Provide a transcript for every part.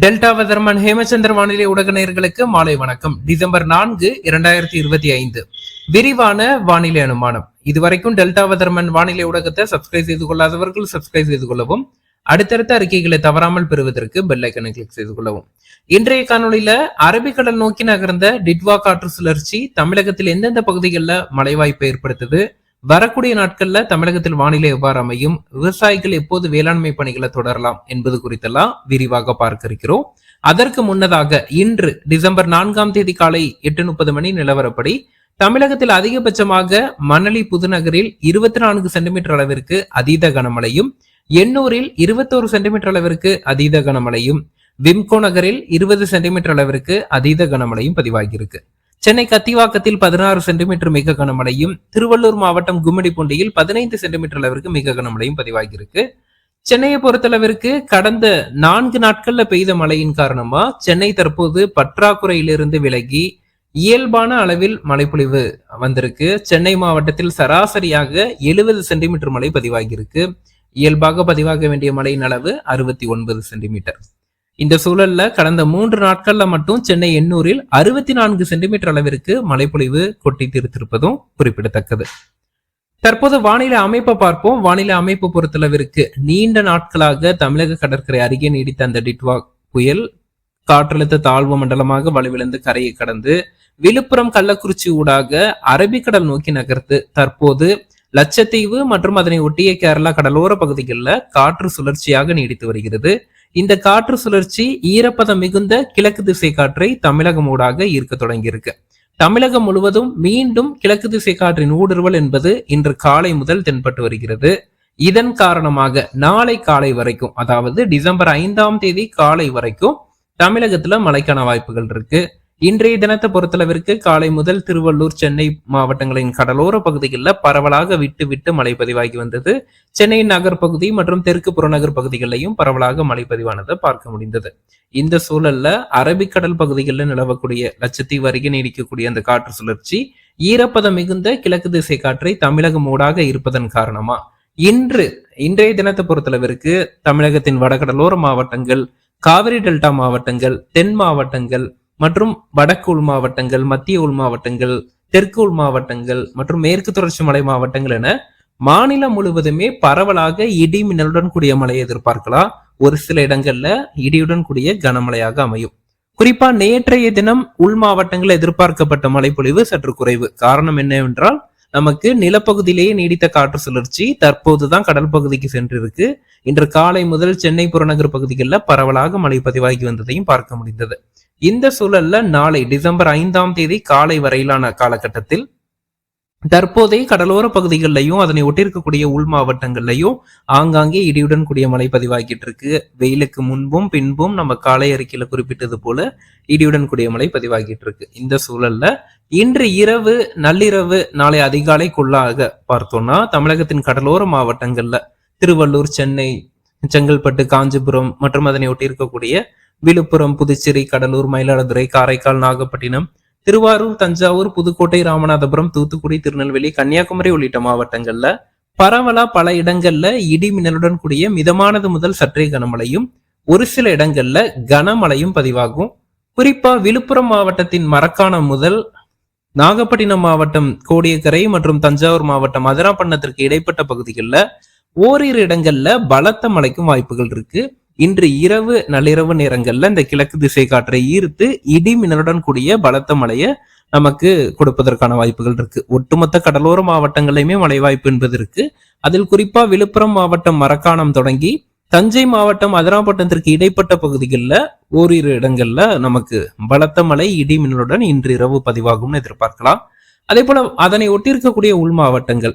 Delta weatherman Hemachandra வானிலை ஊடக மாலை வணக்கம். டிசம்பர் நான்கு இரண்டாயிரத்தி இருபத்தி ஐந்து. விரிவான வானிலை அனுமானம். இதுவரைக்கும் டெல்டா வெதர்மன் வானிலை ஊடகத்தை சப்ஸ்கிரைப் செய்து கொள்ளாதவர்கள் சப்ஸ்கிரைப் செய்து கொள்ளவும் அடுத்தடுத்த அறிக்கைகளை தவறாமல் பெறுவதற்கு பெல் ஐக்கனை கிளிக் செய்து கொள்ளவும். இன்றைய காணொலியில அரபிக்கடல் நோக்கி நகர்ந்த டிட்வா காற்று சுழற்சி தமிழகத்தில் எந்தெந்த பகுதிகளில் மழை வாய்ப்பை ஏற்படுத்துது? வரக்கூடிய நாட்கள்ல தமிழகத்தில் வானிலை எவ்வாறு அமையும்? விவசாயிகள் எப்போது வேளாண்மை பணிகளை தொடரலாம் என்பது குறித்தெல்லாம் விரிவாக பார்க்க இருக்கிறோம் அதற்கு முன்னதாக இன்று டிசம்பர் நான்காம் தேதி காலை எட்டு முப்பது மணி நிலவரப்படி தமிழகத்தில் அதிகபட்சமாக மணலி புதுநகரில் இருபத்தி நான்கு சென்டிமீட்டர் அளவிற்கு அதீத கனமழையும் எண்ணூரில் இருபத்தோரு சென்டிமீட்டர் அளவிற்கு அதீத கனமழையும் விம்கோ நகரில் இருபது சென்டிமீட்டர் அளவிற்கு அதீத கனமழையும் பதிவாகியிருக்கு. சென்னை கத்திவாக்கத்தில் பதினாறு சென்டிமீட்டர் மிக கனமழையும் திருவள்ளூர் மாவட்டம் கும்மிடிப்பூண்டியில் பதினைந்து சென்டிமீட்டர் அளவிற்கு மிக கனமழையும் பதிவாகியிருக்கு. சென்னையை பொறுத்தளவிற்கு கடந்த நான்கு நாட்கள்ல பெய்த மழையின் காரணமா சென்னை தற்போது பற்றாக்குறையிலிருந்து விலகி இயல்பான அளவில் மழைப்பொழிவு வந்திருக்கு. சென்னை மாவட்டத்தில் சராசரியாக எழுபது சென்டிமீட்டர் மழை பதிவாகியிருக்கு. இயல்பாக பதிவாக வேண்டிய மழையின் அளவு அறுபத்தி ஒன்பது சென்டிமீட்டர். இந்த சூழல்ல கடந்த மூன்று நாட்கள்ல மட்டும் சென்னை எண்ணூரில் அறுபத்தி நான்கு சென்டிமீட்டர் அளவிற்கு மழைப்பொழிவு கொட்டி தீர்த்திருப்பதும் குறிப்பிடத்தக்கது. தற்போது வானிலை அமைப்பை பார்ப்போம். வானிலை அமைப்பு பொறுத்தளவிற்கு நீண்ட நாட்களாக தமிழக கடற்கரை அருகே நீடித்த அந்த டிட்வா புயல் காற்றழுத்த தாழ்வு மண்டலமாக வலுவிழந்து கரையை கடந்து விழுப்புரம் கள்ளக்குறிச்சி ஊடாக அரபிக்கடல் நோக்கி நகர்த்து தற்போது லட்சத்தீவு மற்றும் அதனை ஒட்டிய கேரளா கடலோர பகுதிகளில் காற்று சுழற்சியாக நீடித்து வருகிறது. இந்த காற்று சுழற்சி ஈரப்பதம் மிகுந்த கிழக்கு திசை காற்றை தமிழகம் ஊடாக ஈர்க்க தொடங்கியிருக்கு. தமிழகம் முழுவதும் மீண்டும் கிழக்கு திசை காற்றின் ஊடுருவல் என்பது இன்று காலை முதல் தென்பட்டு வருகிறது. இதன் காரணமாக நாளை காலை வரைக்கும் அதாவது டிசம்பர் ஐந்தாம் தேதி காலை வரைக்கும் தமிழகத்துல மழைக்கான வாய்ப்புகள் இருக்கு. இன்றைய தினத்தை பொறுத்தளவிற்கு காலை முதல் திருவள்ளூர் சென்னை மாவட்டங்களின் கடலோர பகுதிகளில் பரவலாக விட்டு விட்டு மழை பதிவாகி வந்தது. சென்னை நகர் பகுதி மற்றும் தெற்கு புறநகர் பகுதிகளிலையும் பரவலாக மழை பதிவானதை பார்க்க முடிந்தது. இந்த சூழல்ல அரபிக்கடல் பகுதிகளில் நிலவக்கூடிய லட்சத்தீவு அருகே நீடிக்கக்கூடிய அந்த காற்று சுழற்சி ஈரப்பதம் மிகுந்த கிழக்கு திசை காற்றை தமிழகம் ஊடாக இருப்பதன் காரணமா? இன்று இன்றைய தினத்தை பொறுத்தளவிற்கு தமிழகத்தின் வடகடலோர மாவட்டங்கள் காவிரி டெல்டா மாவட்டங்கள் தென் மாவட்டங்கள் மற்றும் வடக்கு உள் மாவட்டங்கள் மத்திய உள் மாவட்டங்கள் தெற்கு உள் மாவட்டங்கள் மற்றும் மேற்கு தொடர்ச்சி மலை மாவட்டங்கள் என மாநிலம் முழுவதுமே பரவலாக இடி மின்னலுடன் கூடிய மழையை எதிர்பார்க்கலாம். ஒரு சில இடங்கள்ல இடியுடன் கூடிய கனமழையாக அமையும். குறிப்பா நேற்றைய தினம் உள் மாவட்டங்களில் எதிர்பார்க்கப்பட்ட மழைப்பொழிவு சற்று குறைவு. காரணம் என்னவென்றால் நமக்கு நிலப்பகுதியிலேயே நீடித்த காற்று சுழற்சி தற்போதுதான் கடல் பகுதிக்கு சென்றிருக்கு. இன்று காலை முதல் சென்னை புறநகர் பகுதிகளில் பரவலாக மழை பதிவாகி வந்ததையும் பார்க்க முடிந்தது. இந்த சூழல்ல நாளை டிசம்பர் ஐந்தாம் தேதி காலை வரையிலான காலகட்டத்தில் தற்போதைய கடலோர பகுதிகளிலையும் அதனை ஒட்டிருக்கக்கூடிய உள் மாவட்டங்கள்லையும் ஆங்காங்கே இடியுடன் கூடிய மழை பதிவாகிட்டு இருக்கு. வெயிலுக்கு முன்பும் பின்பும் நம்ம காலை அறிக்கையில குறிப்பிட்டது போல இடியுடன் கூடிய மழை பதிவாகிட்டு இருக்கு. இந்த சூழல்ல இன்று இரவு நள்ளிரவு நாளை அதிகாலைக்குள்ளாக பார்த்தோம்னா தமிழகத்தின் கடலோர மாவட்டங்கள்ல திருவள்ளூர் சென்னை செங்கல்பட்டு காஞ்சிபுரம் மற்றும் அதனை ஒட்டி இருக்கக்கூடிய விழுப்புரம் புதுச்சேரி கடலூர் மயிலாடுதுறை காரைக்கால் நாகப்பட்டினம் திருவாரூர் தஞ்சாவூர் புதுக்கோட்டை ராமநாதபுரம் தூத்துக்குடி திருநெல்வேலி கன்னியாகுமரி உள்ளிட்ட மாவட்டங்கள்ல பரவலா பல இடங்கள்ல இடி மின்னலுடன் கூடிய மிதமானது முதல் சற்றே கனமழையும் ஒரு சில இடங்கள்ல கனமழையும் பதிவாகும். குறிப்பா விழுப்புரம் மாவட்டத்தின் மரக்காணம் முதல் நாகப்பட்டினம் மாவட்டம் கோடியக்கரை மற்றும் தஞ்சாவூர் மாவட்டம் மதுராப்பட்டினத்திற்கு இடைப்பட்ட பகுதிகளில் ஓரிரு இடங்கள்ல பலத்த மழைக்கும் வாய்ப்புகள் இருக்கு. இன்று இரவு நள்ளிரவு நேரங்கள்ல இந்த கிழக்கு திசை காற்றை ஈர்த்து இடி மின்னலுடன் கூடிய பலத்த மழையை நமக்கு கொடுப்பதற்கான வாய்ப்புகள் இருக்கு. ஒட்டுமொத்த கடலோர மாவட்டங்களையுமே மழை வாய்ப்பு என்பது இருக்கு. அதில் குறிப்பா விழுப்புரம் மாவட்டம் மரக்காணம் தொடங்கி தஞ்சை மாவட்டம் அதிராம்பட்டினத்திற்கு இடைப்பட்ட பகுதிகளில் ஓரிரு இடங்கள்ல நமக்கு பலத்த மழை இடி மின்னலுடன் இன்று இரவு பதிவாகும்னு எதிர்பார்க்கலாம். அதே போல அதனை ஒட்டியிருக்கக்கூடிய உள் மாவட்டங்கள்.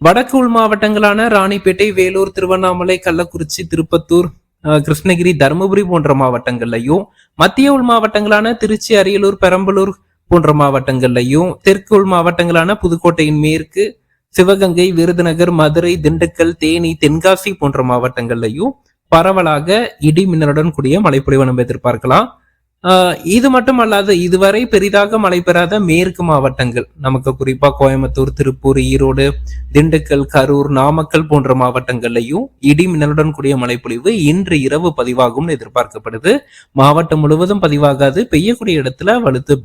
வடக்கு உள் மாவட்டங்களான ராணிப்பேட்டை வேலூர் திருவண்ணாமலை கள்ளக்குறிச்சி திருப்பத்தூர் கிருஷ்ணகிரி தருமபுரி போன்ற மாவட்டங்கள்லையும் மத்திய உள் மாவட்டங்களான திருச்சி அரியலூர் பெரம்பலூர் போன்ற மாவட்டங்கள்லையும் தெற்கு உள் மாவட்டங்களான புதுக்கோட்டையின் மேற்கு சிவகங்கை விருதுநகர் மதுரை திண்டுக்கல் தேனி தென்காசி போன்ற மாவட்டங்கள்லையும் பரவலாக இடி மின்னலுடன் கூடிய மழைப்பொழிவை நம்ம எதிர்பார்க்கலாம். இது மட்டும் அல்லாது இதுவரை பெரிதாக மழை பெறாத மேற்கு மாவட்டங்கள். நமக்கு குறிப்பா கோயம்புத்தூர் திருப்பூர் ஈரோடு திண்டுக்கல் கரூர் நாமக்கல் போன்ற மாவட்டங்கள்லையும் இடி மின்னலுடன் கூடிய மழைப்பொழிவு இன்று இரவு பதிவாகும்னு எதிர்பார்க்கப்படுது. மாவட்டம் முழுவதும் பதிவாகாது. பெய்யக்கூடிய இடத்துல வலுத்து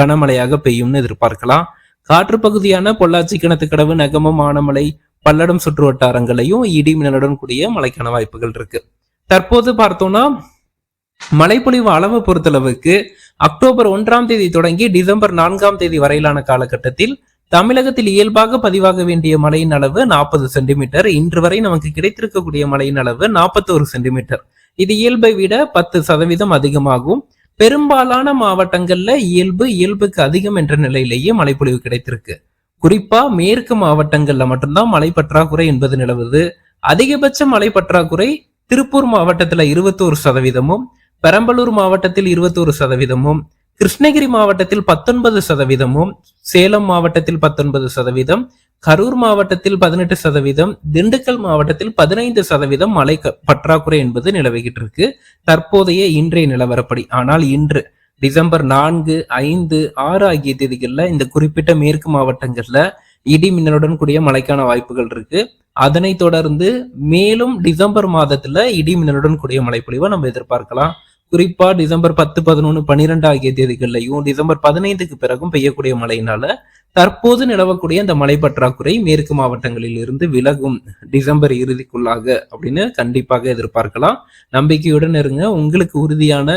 கனமழையாக பெய்யும்னு எதிர்பார்க்கலாம். காற்று பகுதியான பொள்ளாச்சி கிணத்துக்கடவு நகமம் ஆனமலை பல்லடம் சுற்று வட்டாரங்களையும் இடி மின்னலுடன் கூடிய மழைக்கான வாய்ப்புகள் இருக்கு. தற்போது பார்த்தோம்னா மழைப்பொழிவு அளவை பொறுத்தளவுக்கு அக்டோபர் ஒன்றாம் தேதி தொடங்கி டிசம்பர் நான்காம் தேதி வரையிலான காலகட்டத்தில் தமிழகத்தில் இயல்பாக பதிவாக வேண்டிய மழையின் அளவு நாற்பது சென்டிமீட்டர். இன்று வரை நமக்கு கிடைத்திருக்கக்கூடிய மழையின் அளவு நாற்பத்தோரு சென்டிமீட்டர். இது இயல்பை விட பத்து சதவீதம் அதிகமாகும். பெரும்பாலான மாவட்டங்கள்ல இயல்பு இயல்புக்கு அதிகம் என்ற நிலையிலேயே மழைப்பொழிவு கிடைத்திருக்கு. குறிப்பா மேற்கு மாவட்டங்கள்ல மட்டும்தான் மழை பற்றாக்குறை என்பது நிலவுது. அதிகபட்ச மழை பற்றாக்குறை திருப்பூர் மாவட்டத்துல இருபத்தோரு சதவீதமும் பெரம்பலூர் மாவட்டத்தில் இருபத்தோரு சதவீதமும் கிருஷ்ணகிரி மாவட்டத்தில் பத்தொன்பது சதவீதமும் சேலம் மாவட்டத்தில் பத்தொன்பது சதவீதம் கரூர் மாவட்டத்தில் பதினெட்டு சதவீதம் திண்டுக்கல் மாவட்டத்தில் பதினைந்து சதவீதம் மழை க- பற்றாக்குறை என்பது நிலவுகிட்டு இருக்கு. தற்போதைய இன்றைய நிலவரப்படி ஆனால் இன்று டிசம்பர் நான்கு ஐந்து ஆறு ஆகிய தேதிகளில் இந்த குறிப்பிட்ட மேற்கு மாவட்டங்களில் இடி மின்னலுடன் கூடிய மழைக்கான வாய்ப்புகள் இருக்கு. அதனைத் தொடர்ந்து மேலும் டிசம்பர் மாதத்துல இடி மின்னலுடன் கூடிய மழைப்பொழிவை நம்ம எதிர்பார்க்கலாம். குறிப்பா டிசம்பர் பத்து பதினொன்று பன்னிரெண்டு ஆகிய தேதிகள்லையும் டிசம்பர் பதினைந்துக்கு பிறகும் பெய்யக்கூடிய மழையினால தற்போது நிலவக்கூடிய இந்த மழை பற்றாக்குறை மேற்கு மாவட்டங்களில் இருந்து விலகும். டிசம்பர் இறுதிக்குள்ளாக அப்படின்னு கண்டிப்பாக எதிர்பார்க்கலாம். நம்பிக்கையுடன் இருங்க. உங்களுக்கு உறுதியான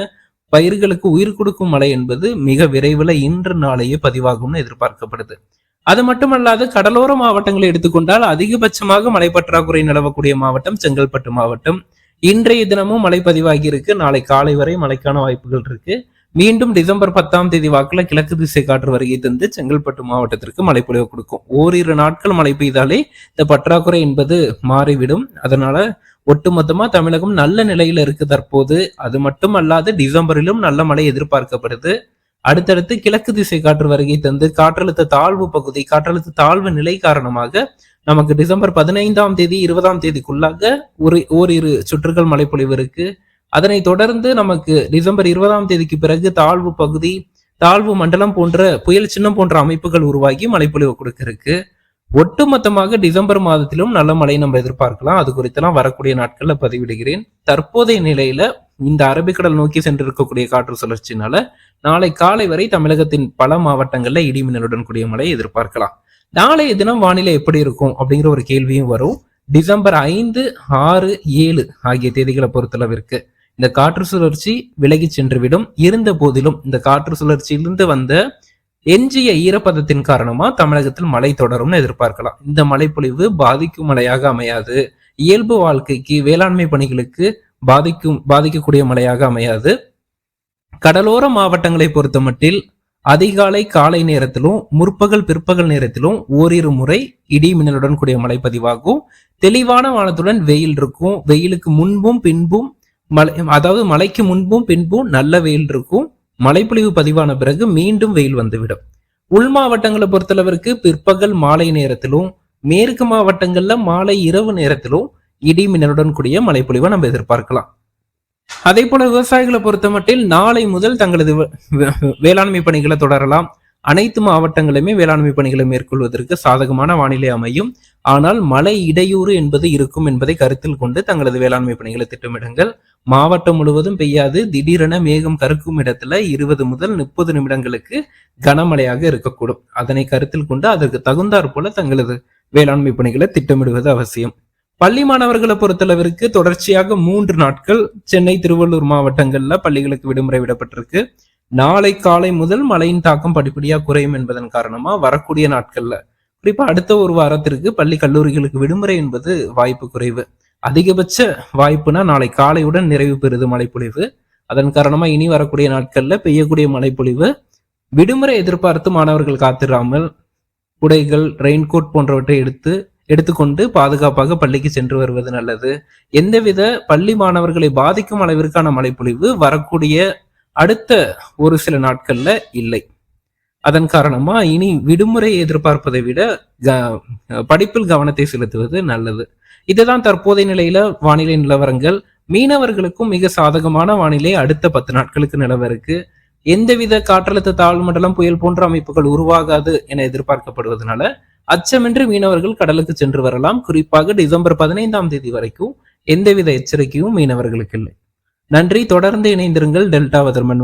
பயிர்களுக்கு உயிர் கொடுக்கும் மழை என்பது மிக விரைவில் இன்று நாளையே பதிவாகும்னு எதிர்பார்க்கப்படுது. அது மட்டுமல்லாது கடலோர மாவட்டங்களை எடுத்துக்கொண்டால் அதிகபட்சமாக மழை பற்றாக்குறை நிலவக்கூடிய மாவட்டம் செங்கல்பட்டு மாவட்டம். இன்றைய தினமும் மழை பதிவாகி இருக்கு. நாளை காலை வரை மழைக்கான வாய்ப்புகள் இருக்கு. மீண்டும் டிசம்பர் பத்தாம் தேதி வாக்குல கிழக்கு திசை காற்று வருகை தந்து செங்கல்பட்டு மாவட்டத்திற்கு மழை பொழிவு கொடுக்கும். ஓரிரு நாட்கள் மழை பெய்தாலே இந்த பற்றாக்குறை என்பது மாறிவிடும். அதனால ஒட்டுமொத்தமா தமிழகம் நல்ல நிலையில இருக்கு தற்போது. அது மட்டும் அல்லாது டிசம்பரிலும் நல்ல மழை எதிர்பார்க்கப்படுது. அடுத்தடுத்து கிழக்கு திசை காற்று வருகை தந்து காற்றழுத்த தாழ்வு பகுதி காற்றழுத்த தாழ்வு நிலை காரணமாக நமக்கு டிசம்பர் பதினைந்தாம் தேதி இருபதாம் தேதிக்குள்ளாக ஒரு ஓரிரு சுற்றுகள் மழைப்பொழிவு இருக்கு. அதனை தொடர்ந்து நமக்கு டிசம்பர் இருபதாம் தேதிக்கு பிறகு தாழ்வு பகுதி தாழ்வு மண்டலம் போன்ற புயல் சின்னம் போன்ற அமைப்புகள் உருவாகி மழைப்பொழிவு கொடுக்கிருக்கு ஒட்டுமொத்தமாக டிசம்பர் மாதத்திலும் நல்ல மழை நம்ம எதிர்பார்க்கலாம். அது குறித்தெல்லாம் வரக்கூடிய நாட்களில் பதிவிடுகிறேன். தற்போதைய நிலையில இந்த அரபிக்கடல் நோக்கி சென்றிருக்கக்கூடிய காற்று சுழற்சினால நாளை காலை வரை தமிழகத்தின் பல மாவட்டங்கள்ல இடி மின்னலுடன் கூடிய மழை எதிர்பார்க்கலாம். நாளைய தினம் வானிலை எப்படி இருக்கும் அப்படிங்கிற ஒரு கேள்வியும் வரும். டிசம்பர் ஐந்து ஆறு ஏழு ஆகிய தேதிகளை பொறுத்தளவிற்கு இந்த காற்று சுழற்சி விலகி சென்றுவிடும். இருந்த போதிலும் இந்த காற்று சுழற்சியிலிருந்து வந்த எஞ்சிய ஈரப்பதத்தின் காரணமா தமிழகத்தில் மழை தொடரும்னு எதிர்பார்க்கலாம். இந்த மழைப்பொழிவு பாதிக்கும் மழையாக அமையாது. இயல்பு வாழ்க்கைக்கு வேளாண்மை பணிகளுக்கு பாதிக்கும் பாதிக்கக்கூடிய மழையாக அமையாது. கடலோர மாவட்டங்களை பொறுத்தமட்டில் அதிகாலை காலை நேரத்திலும் முற்பகல் பிற்பகல் நேரத்திலும் ஓரிரு முறை இடி மின்னலுடன் கூடிய மழை பதிவாகும். தெளிவான வானத்துடன் வெயில் இருக்கும். வெயிலுக்கு முன்பும் பின்பும் மலை அதாவது மழைக்கு முன்பும் பின்பும் நல்ல வெயில் இருக்கும். மழைப்பொழிவு பதிவான பிறகு மீண்டும் வெயில் வந்துவிடும். உள் மாவட்டங்களை பொறுத்தளவிற்கு பிற்பகல் மாலை நேரத்திலும் மேற்கு மாவட்டங்கள்ல மாலை இரவு நேரத்திலும் இடி மின்னலுடன் கூடிய மழைப்பொழிவை நம்ம எதிர்பார்க்கலாம். அதே போல விவசாயிகளை பொறுத்தமட்டில் நாளை முதல் தங்களது வேளாண்மை பணிகளை தொடரலாம். அனைத்து மாவட்டங்களுமே வேளாண்மை பணிகளை மேற்கொள்வதற்கு சாதகமான வானிலை அமையும். ஆனால் மழை இடையூறு என்பது இருக்கும் என்பதை கருத்தில் கொண்டு தங்களது வேளாண்மை பணிகளை திட்டமிடுங்கள். மாவட்டம் முழுவதும் பெய்யாது. திடீரென மேகம் கருக்கும் இடத்துல இருபது முதல் முப்பது நிமிடங்களுக்கு கனமழையாக இருக்கக்கூடும். அதனை கருத்தில் கொண்டு அதற்கு தகுந்தாற் போல தங்களது வேளாண்மை பணிகளை திட்டமிடுவது அவசியம். பள்ளி மாணவர்களை பொறுத்தளவிற்கு தொடர்ச்சியாக மூன்று நாட்கள் சென்னை திருவள்ளூர் மாவட்டங்கள்ல பள்ளிகளுக்கு விடுமுறை விடப்பட்டிருக்கு. நாளை காலை முதல் மழையின் தாக்கம் படிப்படியா குறையும் என்பதன் காரணமா வரக்கூடிய நாட்கள்ல குறிப்பா அடுத்த ஒரு வாரத்திற்கு பள்ளி கல்லூரிகளுக்கு விடுமுறை என்பது வாய்ப்பு குறைவு. அதிகபட்ச வாய்ப்புனா நாளை காலையுடன் நிறைவு பெறுது மழைப்பொழிவு. அதன் காரணமா இனி வரக்கூடிய நாட்கள்ல பெய்யக்கூடிய மழைப்பொழிவு விடுமுறை எதிர்பார்த்து மாணவர்கள் காத்திராமல் குடைகள் ரெயின்கோட் போன்றவற்றை எடுத்து எடுத்துக்கொண்டு பாதுகாப்பாக பள்ளிக்கு சென்று வருவது நல்லது. எந்தவித பள்ளி மாணவர்களை பாதிக்கும் அளவிற்கான மழைப்பொழிவு வரக்கூடிய அடுத்த ஒரு சில நாட்கள்ல இல்லை. அதன் காரணமா இனி விடுமுறை எதிர்பார்ப்பதை விட க- படிப்பில் கவனத்தை செலுத்துவது நல்லது. இதுதான் தற்போதைய நிலையில வானிலை நிலவரங்கள். மீனவர்களுக்கும் மிக சாதகமான வானிலை அடுத்த பத்து நாட்களுக்கு நிலவ இருக்கு. எந்தவித காற்றழுத்த தாழ்வு மண்டலம் புயல் போன்ற அமைப்புகள் உருவாகாது என எதிர்பார்க்கப்படுவதனால அச்சமின்றி மீனவர்கள் கடலுக்கு சென்று வரலாம். குறிப்பாக டிசம்பர் பதினைந்தாம் தேதி வரைக்கும் எந்தவித எச்சரிக்கையும் மீனவர்களுக்கு இல்லை. நன்றி. தொடர்ந்து இணைந்திருங்கள் டெல்டா வதர்மன்